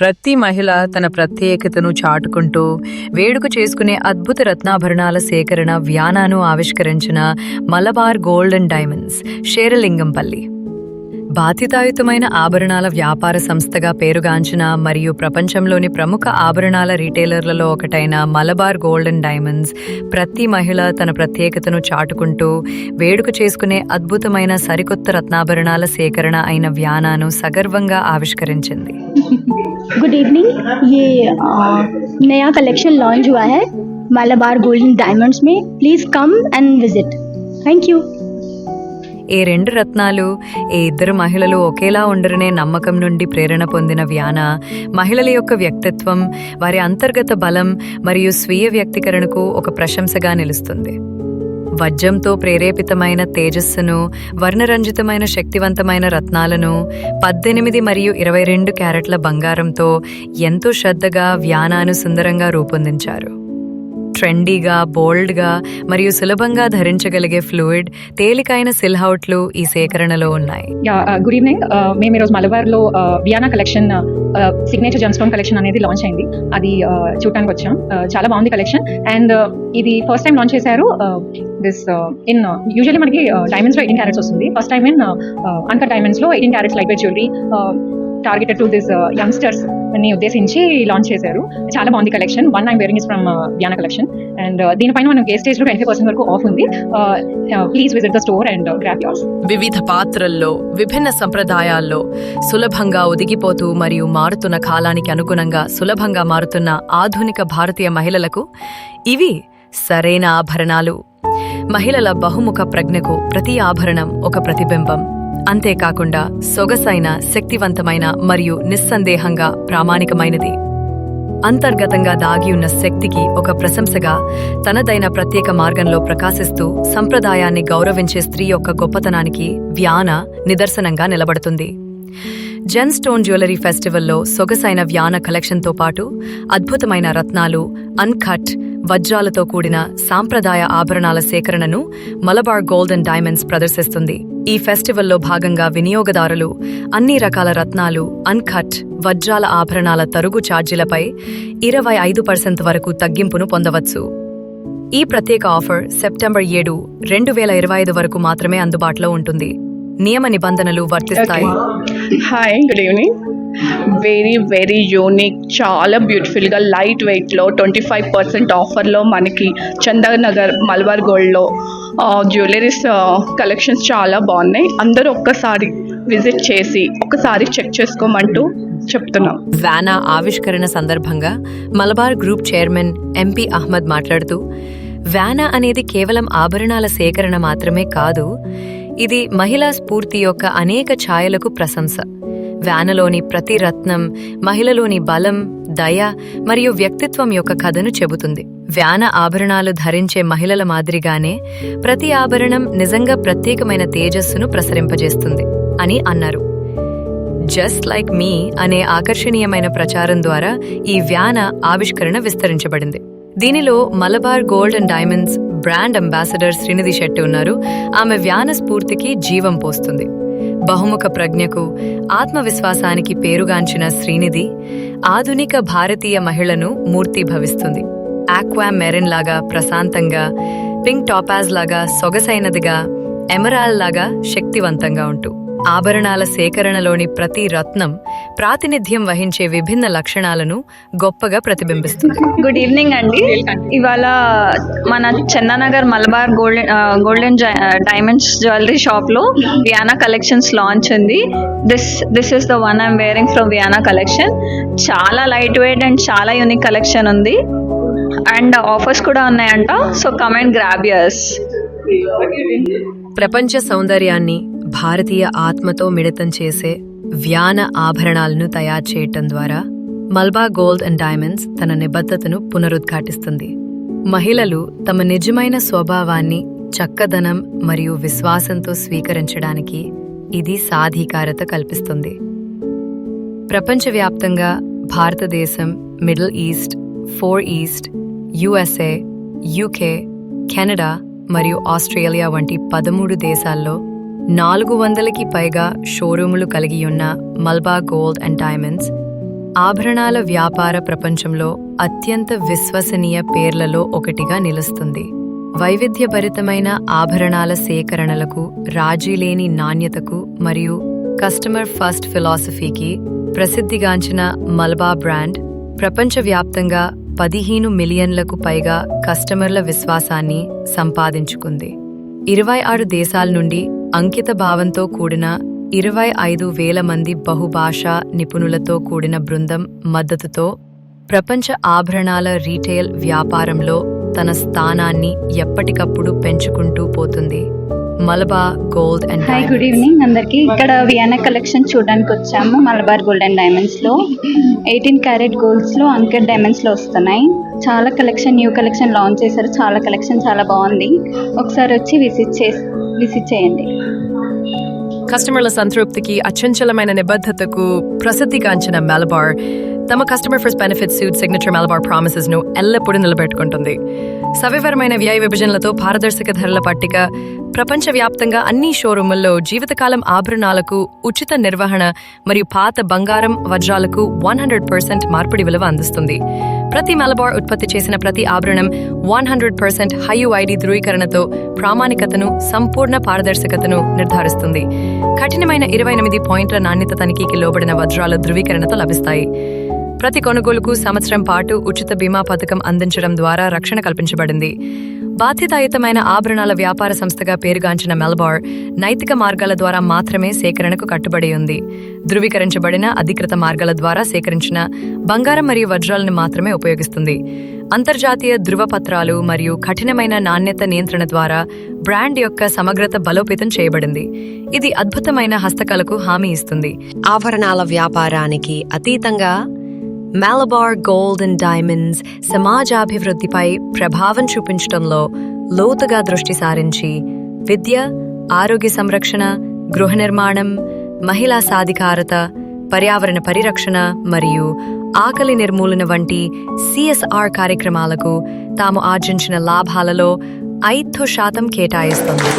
ప్రతి మహిళ తన ప్రత్యేకతను చాటుకుంటూ వేడుక చేసుకునే అద్భుత రత్నాభరణాల సేకరణ వ్యానాను ఆవిష్కరించిన Malabar gold and diamonds Serilingampally. బాధ్యతాయుతమైన ఆభరణాల వ్యాపార సంస్థగా పేరుగాంచిన మరియు ప్రపంచంలోని ప్రముఖ ఆభరణాల రీటైలర్లలో ఒకటైన మలబార్ గోల్డ్ అండ్ డైమండ్స్ ప్రతి మహిళ తన ప్రత్యేకతను చాటుకుంటూ వేడుక చేసుకునే అద్భుతమైన సరికొత్త రత్నాభరణాల సేకరణ అయిన వ్యానాను సగర్వంగా ఆవిష్కరించింది. गुड इवनिंग ये अ, नया कलेक्शन लॉन्च हुआ है मालाबार गोल्डन डायमंड्स में please come and visit thank you ఈ రెండు రత్నాలు ఈ ఇద్దరు మహిళలు ఒకేలా ఉండరనే నమ్మకం నుండి ప్రేరణ పొందిన వ్యాన మహిళల యొక్క వ్యక్తిత్వం వారి అంతర్గత బలం మరియు స్వీయ వ్యక్తీకరణకు ఒక ప్రశంసగా నిలుస్తుంది వజ్రంతో ప్రేరేపితమైన తేజస్సును వర్ణరంజితమైన శక్తివంతమైన రత్నాలను పద్దెనిమిది మరియు ఇరవై రెండు క్యారెట్ల బంగారంతో ఎంతో శ్రద్ధగా వ్యానాను సుందరంగా రూపొందించారు. ట్రెండీగా బోల్డ్గా మరియు సులభంగా ధరించగలిగే ఫ్లూయిడ్ తేలికైన సిల్హౌట్లు ఈ సేకరణలో ఉన్నాయి. గుడ్ ఈవినింగ్ uh, uh, మేము ఈరోజు మలబార్లో Vyana collection signature gemstone collection అనేది లాంచ్ అయింది. అది uh, చూడటానికి వచ్చాం. చాలా బాగుంది కలెక్షన్ అండ్ ఇది ఫస్ట్ టైం లాంచ్ చేశారు దిస్ ఇన్ యూజువల్లీ మనకి డైమండ్స్లో ఎయిటీన్ క్యారెట్స్ వస్తుంది. First time in uncut డైమండ్స్లో eighteen carats light weight jewellery targeted to this youngsters ని ఉద్దేశించి లాంచ్ చేశారు. చాలా బాగుంది collection one I'm wearing is from Vyana collection and దీనిపైన మనం ఏ స్టేజ్లో ట్వంటీ పర్సెంట్ వరకు ఆఫ్ ఉంది please visit the store and grab yours వివిధ పాత్రల్లో విభిన్న సంప్రదాయాల్లో సులభంగా ఒదిగిపోతూ మరియు మారుతున్న కాలానికి అనుగుణంగా సులభంగా మారుతున్న ఆధునిక భారతీయ మహిళలకు ఇవి సరైన ఆభరణాలు. మహిళల బహుముఖ ప్రజ్ఞకు ప్రతి ఆభరణం ఒక ప్రతిబింబం. అంతేకాకుండా సొగసైన శక్తివంతమైన మరియు నిస్సందేహంగా ప్రామాణికమైనది. అంతర్గతంగా దాగి ఉన్న శక్తికి ఒక ప్రశంసగా తనదైన ప్రత్యేక మార్గంలో ప్రకాశిస్తూ సంప్రదాయాన్ని గౌరవించే స్త్రీ యొక్క గొప్పతనానికి వ్యాన నిదర్శనంగా నిలబడుతుంది. జెన్ స్టోన్ జ్యువెలరీ ఫెస్టివల్లో సొగసైన వ్యాన కలెక్షన్తో పాటు అద్భుతమైన రత్నాలు అన్కట్ వజ్రాలతో కూడిన సాంప్రదాయ ఆభరణాల సేకరణను మలబార్ గోల్డ్ అండ్ డైమండ్స్ ప్రదర్శిస్తుంది. ఈ ఫెస్టివల్లో భాగంగా వినియోగదారులు అన్ని రకాల రత్నాలు అన్కట్ వజ్రాల ఆభరణాల తరుగు ఛార్జీలపై ఇరవై ఐదు పర్సెంట్ వరకు తగ్గింపును పొందవచ్చు. ఈ ప్రత్యేక ఆఫర్ సెప్టెంబర్ ఏడు రెండు వేల ఇరవై ఐదు వరకు మాత్రమే అందుబాటులో ఉంటుంది. నియమ నిబంధనలు వర్తిస్తాయి. Hi good evening very very unique చాలా బ్యూటిఫుల్గా లైట్ వెయిట్లో ట్వంటీ ఫైవ్ పర్సెంట్ ఆఫర్లో మనకి చందానగర్ మల్బార్ గోల్డ్లో జ్యువెలరీస్ కలెక్షన్స్ చాలా బాగున్నాయి. అందరూ ఒక్కసారి విజిట్ చేసి ఒకసారి చెక్ చేసుకోమంటూ చెప్తున్నాం. వ్యానా ఆవిష్కరణ సందర్భంగా Malabar group chairman MP Ahmed మాట్లాడుతూ వ్యానా అనేది కేవలం ఆభరణాల సేకరణ మాత్రమే కాదు ఇది మహిళా స్ఫూర్తి యొక్క అనేక ఛాయలకు ప్రశంస. వ్యానలోని ప్రతి రత్నం మహిళలోని బలం దయ మరియు వ్యక్తిత్వం యొక్క కథను చెబుతుంది. వ్యాన ఆభరణాలు ధరించే మహిళల మాదిరిగానే ప్రతి ఆభరణం నిజంగా ప్రత్యేకమైన తేజస్సును ప్రసరింపజేస్తుంది అని అన్నారు. జస్ట్ లైక్ మీ అనే ఆకర్షణీయమైన ప్రచారం ద్వారా ఈ వ్యాన ఆవిష్కరణ విస్తరించబడింది. దీనిలో Malabar gold and diamonds brand ambassador Srinidhi Shetty ఉన్నారు. ఆమె వ్యాన స్ఫూర్తికి జీవం పోస్తుంది. బహుముఖ ప్రజ్ఞకు ఆత్మవిశ్వాసానికి పేరుగాంచిన శ్రీనిధి ఆధునిక భారతీయ మహిళను మూర్తిభవిస్తుంది ఆక్వా మెరిన్ లాగా ప్రశాంతంగా పింక్ టాపాజ్ లాగా సొగసైనదిగా ఎమరాల్ లాగా శక్తివంతంగా ఉంటూ. ఆభరణాల సేకరణలోని ప్రతి రత్నం ప్రాతినిధ్యం వహించే విభిన్న లక్షణాలను గొప్పగా ప్రతిబింబిస్తుంది. గుడ్ ఈవినింగ్ అండి. ఇవాళ మన Chandanagar Malabar golden golden diamonds jewellery షాప్లో వియానా కలెక్షన్స్ లాంచ్ ఉంది. This this is the one I'm wearing from Vyana collection చాలా లైట్ వెయిట్ అండ్ చాలా యూనిక్ కలెక్షన్ ఉంది. అండ్ ఆఫర్స్ కూడా ఉన్నాయంట. సో కమెంట్ గ్రాబ్ యర్స్ ప్రపంచ సౌందర్యాన్ని భారతీయ ఆత్మతో మిళితం చేసే వ్యాన ఆభరణాలను తయారు చేయటం ద్వారా మల్బా గోల్డ్ అండ్ డైమండ్స్ తన నిబద్ధతను పునరుద్ఘాటిస్తుంది. మహిళలు తమ నిజమైన స్వభావాన్ని చక్కదనం మరియు విశ్వాసంతో స్వీకరించడానికి ఇది సాధికారత కల్పిస్తుంది. ప్రపంచవ్యాప్తంగా భారతదేశం Middle East Far East USA UK Canada మరియు ఆస్ట్రేలియా వంటి పదమూడు దేశాల్లో నాలుగు వందలకి పైగా షోరూములు కలిగి ఉన్న మల్బా గోల్డ్ అండ్ డైమండ్స్ ఆభరణాల వ్యాపార ప్రపంచంలో అత్యంత విశ్వసనీయ పేర్లలో ఒకటిగా నిలుస్తుంది. వైవిధ్యభరితమైన ఆభరణాల సేకరణలకు రాజీలేని నాణ్యతకు మరియు కస్టమర్ ఫస్ట్ ఫిలాసఫీకి ప్రసిద్ధిగాంచిన మల్బా బ్రాండ్ ప్రపంచవ్యాప్తంగా పదిహేను మిలియన్లకు పైగా కస్టమర్ల విశ్వాసాన్ని సంపాదించుకుంది. ఇరవై ఆరు దేశాల నుండి అంకిత భావంతో కూడిన ఇరవై ఐదు వేల మంది బహుభాషా నిపుణులతో కూడిన బృందం మద్దతుతో ప్రపంచ ఆభరణాల రీటైల్ వ్యాపారంలో తన స్థానాన్ని ఎప్పటికప్పుడు పెంచుకుంటూ పోతుంది. Malabar gold and hi good evening అందరికి ఇక్కడ వియానా కలెక్షన్ చూడడానికి వచ్చాము మలబార్ గోల్డ్ అండ్ డైమండ్స్లో. ఎయిటీన్ క్యారెట్ గోల్డ్స్లో అంకెట్ డైమండ్స్లో వస్తున్నాయి. చాలా కలెక్షన్ న్యూ కలెక్షన్ లాంచ్ చేశారు. చాలా కలెక్షన్ చాలా బాగుంది. ఒకసారి వచ్చి విజిట్ చేసి విజిట్ చేయండి. కస్టమర్ల సంతృప్తికి అచంచలమైన నిబద్ధతకు ప్రసిద్ధిగాంచిన మలబార్ తమ customer first benefit suite signature Malabar ప్రామిసెస్ను ఎల్లప్పుడూ నిలబెట్టుకుంటుంది. సవివరమైన వ్యయ విభజనలతో పారదర్శక ధరల పట్టిక ప్రపంచవ్యాప్తంగా అన్ని షోరూముల్లో జీవితకాలం ఆభరణాలకు ఉచిత నిర్వహణ మరియు పాత బంగారం వజ్రాలకు వన్ హండ్రెడ్ పర్సెంట్ మార్పిడి విలువ అందిస్తుంది. ప్రతి మలబార్ ఉత్పత్తి చేసిన ప్రతి ఆభరణం వన్ హండ్రెడ్ పర్సెంట్ హైయుఐడి ధృవీకరణతో ప్రామాణికతను సంపూర్ణ పారదర్శకతను నిర్ధారిస్తుంది. కఠినమైన ఇరవై ఎనిమిది పాయింట్ల నాణ్యత తనిఖీకి లోబడిన వజ్రాల ధృవీకరణతో లభిస్తాయి. ప్రతి కొనుగోలుకు సంవత్సరం పాటు ఉచిత బీమా పథకం అందించడం ద్వారా రక్షణ కల్పించబడింది. బాధ్యతాయుతమైన ఆభరణాల వ్యాపార సంస్థగా పేరుగాంచిన మెల్బార్ నైతిక మార్గాల ద్వారా మాత్రమే సేకరణకు కట్టుబడి ఉంది. ధృవీకరించబడిన అధికృత మార్గాల ద్వారా సేకరించిన బంగారం మరియు వజ్రాలను మాత్రమే ఉపయోగిస్తుంది. అంతర్జాతీయ ధృవపత్రాలు మరియు కఠినమైన నాణ్యత నియంత్రణ ద్వారా బ్రాండ్ యొక్క సమగ్రత బలోపేతం చేయబడింది. ఇది అద్భుతమైన హస్తకళకు హామీ ఇస్తుంది. ఆభరణాల వ్యాపారానికి అతీతంగా మాలబార్ గోల్డ్ అండ్ డైమండ్స్ సమాజాభివృద్ధిపై ప్రభావం చూపించడంలో లోతుగా దృష్టి సారించి విద్య ఆరోగ్య సంరక్షణ గృహ నిర్మాణం మహిళా సాధికారత పర్యావరణ పరిరక్షణ మరియు ఆకలి నిర్మూలన వంటి సిఎస్ఆర్ కార్యక్రమాలకు తాము ఆర్జించిన లాభాలలో ఐదు శాతం కేటాయిస్తుంది.